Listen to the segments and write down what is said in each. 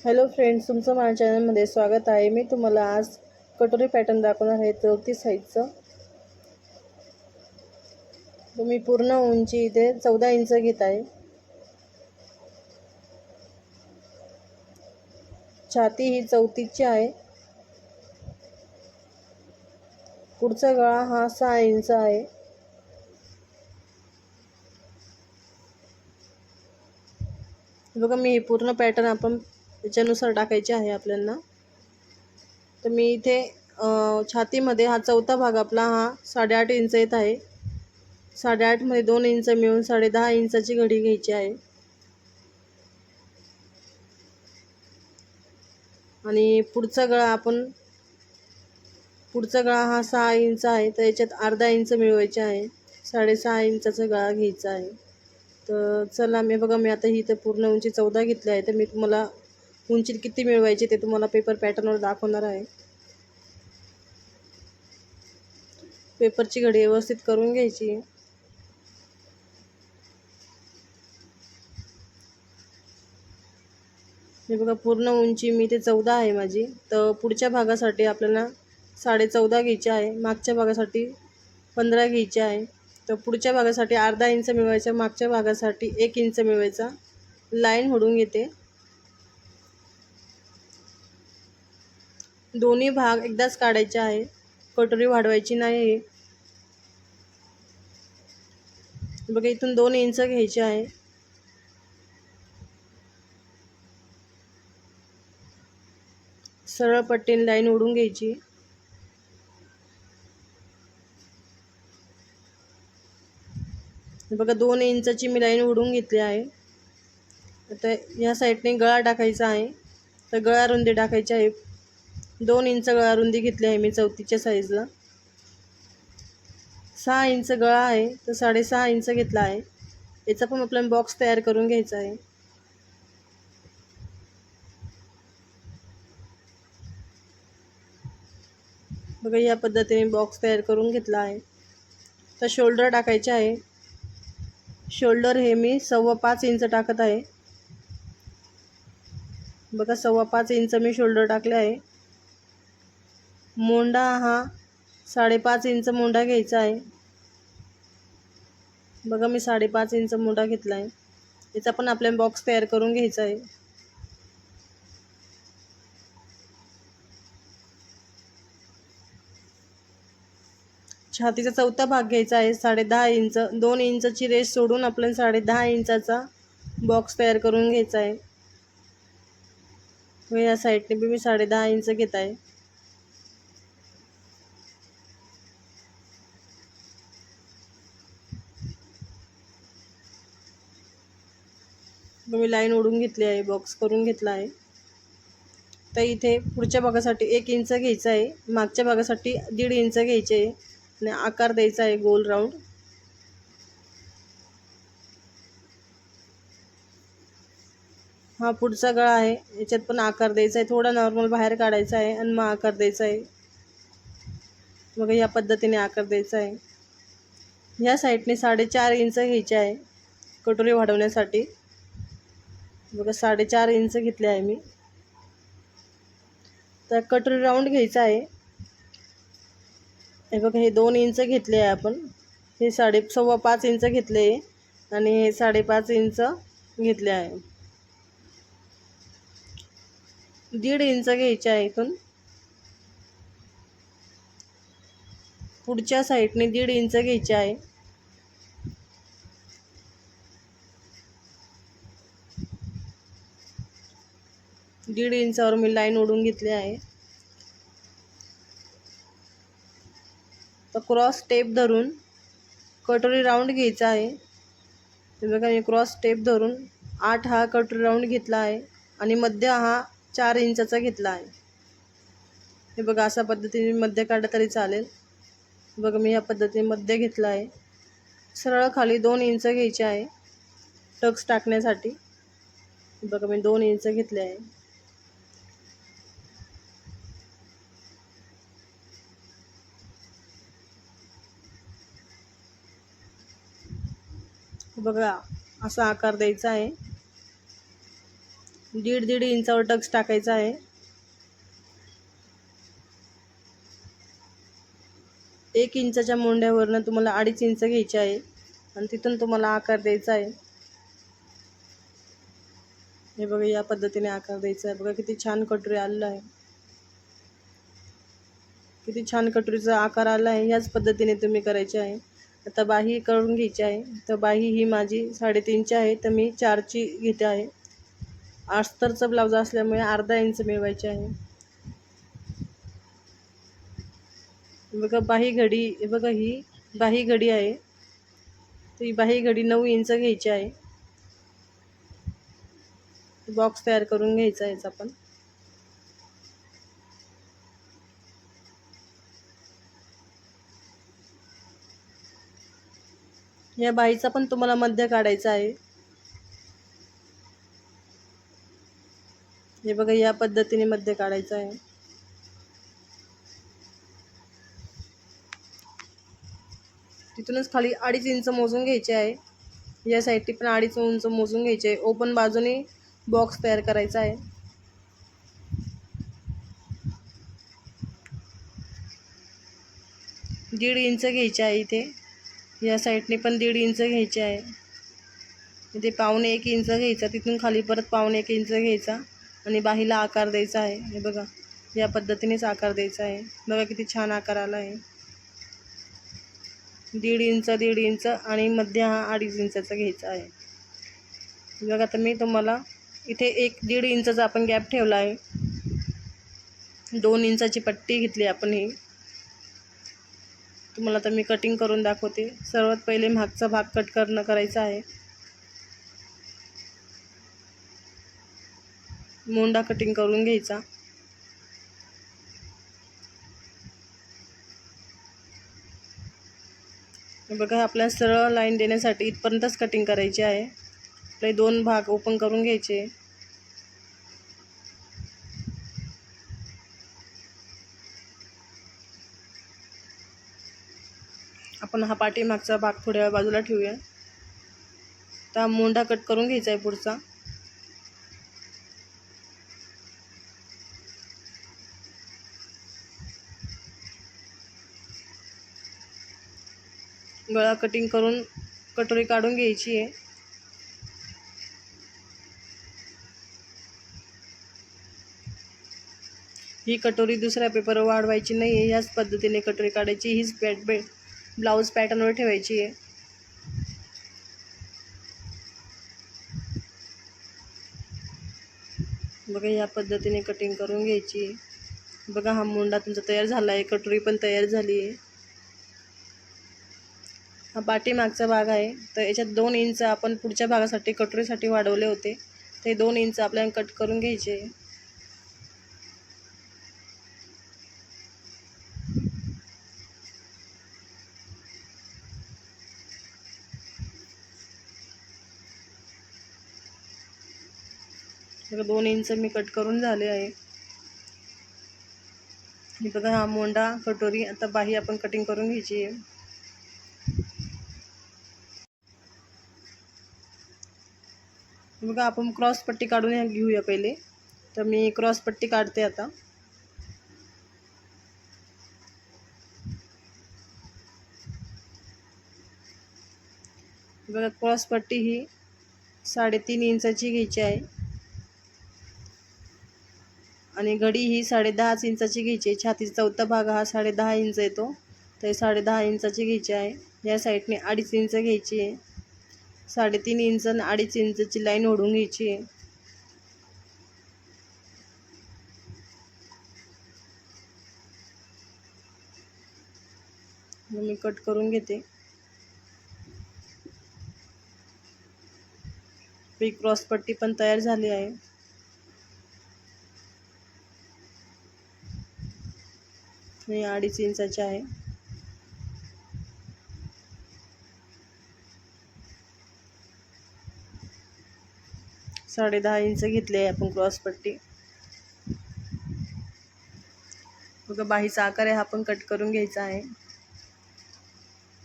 Hello friends तुमचं माझ्या चॅनलमध्ये स्वागत आहे. मी तुम्हाला आज कटोरी पॅटर्न दाखवणार आहे चौतीस साईजचं. तुम्ही पूर्ण उंची इथे चौदा इंच घेत आहे. छाती ही चौतीसची आहे. पुढचा गळा हा सहा इंच आहे. बघा मी हे पूर्ण पॅटर्न आपण त्याच्यानुसार टाकायचे आहे आपल्याला तर मी इथे छातीमध्ये हा चौथा भाग आपला हा साडेआठ इंच येत आहे. साडेआठमध्ये दोन इंच मिळून साडेदहा इंचाची घडी घ्यायची आहे. आणि पुढचा गळा आपण पुढचा गळा हा सहा इंच आहे. तर याच्यात अर्धा इंच मिळवायचे आहे. साडेसहा इंचाचा गळा घ्यायचा आहे. तर चला मी बघा मी आता ही तर पूर्ण उंची चौदा घेतली आहे. तर मी तुम्हाला उंची किती मिळवायची ते तुम्हाला पेपर पॅटर्नवर दाखवणार आहे. पेपरची घडी व्यवस्थित करून घ्यायची. हे बघा पूर्ण उंची मी ते चौदा आहे माझी. तर पुढच्या भागासाठी आपल्याला साडे चौदा घ्यायची आहे. मागच्या भागासाठी पंधरा घ्यायची आहे. तर पुढच्या भागासाठी अर्धा इंच मिळवायचा मागच्या भागासाठी एक इंच मिळवायचा. लाईन होडून घेते. दोन्ही भाग एकदाच काढायचे आहे. कटोरी वाढवायची नाही. बघा इथून दोन इंच घ्यायचे आहे. सरळ पट्टीने लाईन ओढून घ्यायची. बघा दोन इंचाची मी लाईन ओढून घेतली आहे. आता या साईडने गळा टाकायचा आहे. तर गळा रुंदी टाकायची आहे. दोन इंच गळा रुंदी घेतली आहे मी चौथीच्या साईजला सहा इंच गळा आहे तर साडेसहा इंच घेतला आहे. याचा पण आपल्याला बॉक्स तयार करून घ्यायचा आहे. बघा या पद्धतीने बॉक्स तयार करून घेतला आहे. तर शोल्डर टाकायचे आहे. शोल्डर हे मी सव्वा पाच इंच टाकत आहे. बघा सव्वा पाच इंच मी शोल्डर टाकले आहे. मोंडा हा साडेपाच इंच मोंडा घ्यायचा आहे. बघा मी साडेपाच इंच मोंडा घेतला आहे याचा पण आपल्याला बॉक्स तयार करून घ्यायचा आहे. छातीचा चौथा भाग घ्यायचा आहे. साडे दहा इंच दोन इंचची रेस सोडून आपल्याला साडे दहा इंचाचा बॉक्स तयार करून घ्यायचा आहे. व या साईडने बी मी साडे दहा इंच घेत आहे. मी लाईन ओढून घेतली आहे बॉक्स करून घेतला आहे. तर इथे पुढच्या भागासाठी एक इंच घ्यायचं आहे मागच्या भागासाठी दीड इंच घ्यायचे आहे आणि आकार द्यायचा आहे गोल राऊंड हा पुढचा गळा आहे याच्यात पण आकार द्यायचा आहे थोडा नॉर्मल बाहेर काढायचा आहे आणि मग आकार द्यायचा आहे. मग या पद्धतीने आकार द्यायचा आहे. ह्या साईडने साडेचार इंच घ्यायचे आहे कटोरी वाढवण्यासाठी. बघा साडेचार इंच घेतले आहे मी. तर कटोरी राऊंड घ्यायचा आहे. हे बघा हे दोन इंच घेतले आहे आपण. हे साडे सव्वा पाच इंच घेतले आहे आणि हे साडेपाच इंच घेतले आहे. दीड इंच घ्यायचे आहे इथून. पुढच्या साईडने दीड इंच घ्यायचे आहे. दीड इंचावर मी लाईन ओढून घेतली आहे. तर क्रॉस टेप धरून कटोरी राऊंड घ्यायचा आहे. हे बघा मी क्रॉस टेप धरून आठ हा कटोरी राऊंड घेतला आहे आणि मध्य हा चार इंचाचा घेतला आहे. हे बघा अशा पद्धतीने मध्य काढलं तरी चालेल. बघा मी ह्या पद्धतीने मध्य घेतला आहे. सरळ खाली दोन इंच घ्यायचे आहे टक्स टाकण्यासाठी. बघा मी दोन इंच घेतले आहे. बघा असा आकार द्यायचा आहे. दीड दीड इंचावर टक्स टाकायचा आहे. एक इंचाच्या मोंड्यावरनं तुम्हाला अडीच इंच घ्यायचे आहे आणि तिथून तुम्हाला आकार द्यायचा आहे. हे बघा या पद्धतीने आकार द्यायचा आहे. बघा किती छान कटोरी आलेलं आहे. किती छान कटोरीचा आकार आला आहे. ह्याच पद्धतीने तुम्ही करायचे आहे. आता बाही करून घ्यायची आहे. तर बाही ही माझी साडेतीनची आहे तर मी चारची घेते आहे. अस्तरचा ब्लाऊज असल्यामुळे अर्धा इंच मिळवायचे आहे. बघा बाही घडी बघा ही बाही घडी आहे. तर ही बाही घडी नऊ इंच घ्यायची आहे. बॉक्स तयार करून घ्यायचा आहे आपण या बाईचा पण तुम्हाला मध्य काढायचा आहे. हे बघा या पद्धतीने मध्य काढायचं आहे. तिथूनच खाली अडीच इंच मोजून घ्यायचे आहे. या साईडची पण अडीच इंच मोजून घ्यायचे आहे. ओपन बाजूने बॉक्स तयार करायचा आहे. दीड इंच घ्यायचे आहे इथे. या साईडने पण दीड इंच घ्यायचे आहे. इथे पावणे एक इंच घ्यायचा तिथून खाली परत पावणे एक इंच घ्यायचा आणि बाहीला आकार द्यायचा आहे. हे बघा या पद्धतीनेच आकार द्यायचा आहे. बघा किती छान आकार आला आहे. दीड इंच दीड इंच आणि मध्य हा अडीच इंचाचा घ्यायचा आहे. बघा तर मी तुम्हाला इथे एक दीड इंचाचा आपण गॅप ठेवला आहे. दोन इंचाची पट्टी घेतली आपण ही. तुम्हाला तर मी कटिंग करून दाखवते. सर्वात पहिले मागचा भाग कट करणं करायचा आहे. मोंडा कटिंग करून घ्यायचा. बघा आपल्याला सरळ लाईन देण्यासाठी इथपर्यंतच कटिंग करायची आहे. आपले दोन भाग ओपन करून घ्यायचे. आपण हा पाठीमागचा भाग थोड्या वेळ बाजूला ठेवूया. तर हा मोंढा कट करून घ्यायचा आहे पुढचा. गळा कटिंग करून कटोरी काढून घ्यायची आहे. ही कटोरी दुसऱ्या पेपरवर वाढवायची नाही आहे ह्याच पद्धतीने कटोरी काढायची. हीच पॅट बेट ब्लाऊज पॅटर्नवर ठेवायची आहे. बघा या पद्धतीने कटिंग करून घ्यायची बघा हा मुंडा तुमचा तयार झाला आहे कटोरी पण तयार झाली आहे. हा पाठीमागचा भाग आहे. तर याच्यात दोन इंच आपण पुढच्या भागासाठी कटोरीसाठी वाढवले होते. ते दोन इंच आपल्याला कट करून घ्यायचे दोन इंच मी कट करून झाले आहे. बघा, हा मोंडा कटोरी, आता बाही आपण कटिंग करून घ्यायची आहे. बघा, आपण क्रॉस पट्टी काढून घेऊया पहिले. तर मी क्रॉस पट्टी काढते आता. बघा क्रॉस पट्टी ही साडेतीन इंचाची घ्यायची आहे. आणि घडी ही साडेदहाच इंचाची घ्यायची आहे. छातीचा चौथा भाग हा साडेदहा इंच येतो. तर साडेदहा इंचाची घ्यायची आहे. या साईडने अडीच इंच घ्यायची आहे. साडेतीन इंच आणि अडीच इंचची लाईन ओढून घ्यायची आहे. मग मी कट करून घेते. ही क्रॉस पट्टी पण तयार झाली आहे. मी अडीच इंचाचे आहे. साडे दहा इंच घेतले आहे आपण क्रॉसपट्टी बघा बाहीचा आकार आहे हा पण कट करून घ्यायचा आहे.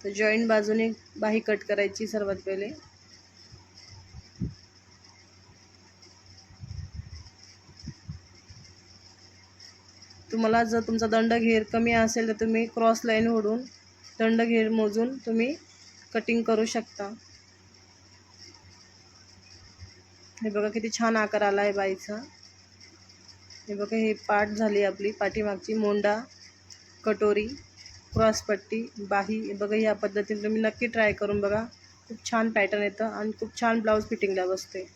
तर जॉईंट बाजूने बाही कट करायची सर्वात पहिले. तुम्हाला जर तुमचा दंड घेर कमी असेल तर तुम्ही क्रॉस लाईन ओढून दंड घेर मोजून तुम्ही कटिंग करू शकता. हे बघा किती छान आकार आला आहे बाईचा. हे बघा हे पाठ झाली आपली पाठीमागची मोंडा कटोरी क्रॉसपट्टी बाही. हे बघा या पद्धतीने तुम्ही नक्की ट्राय करून बघा. खूप छान पॅटर्न येतं आणि खूप छान ब्लाऊज फिटिंगला बसते.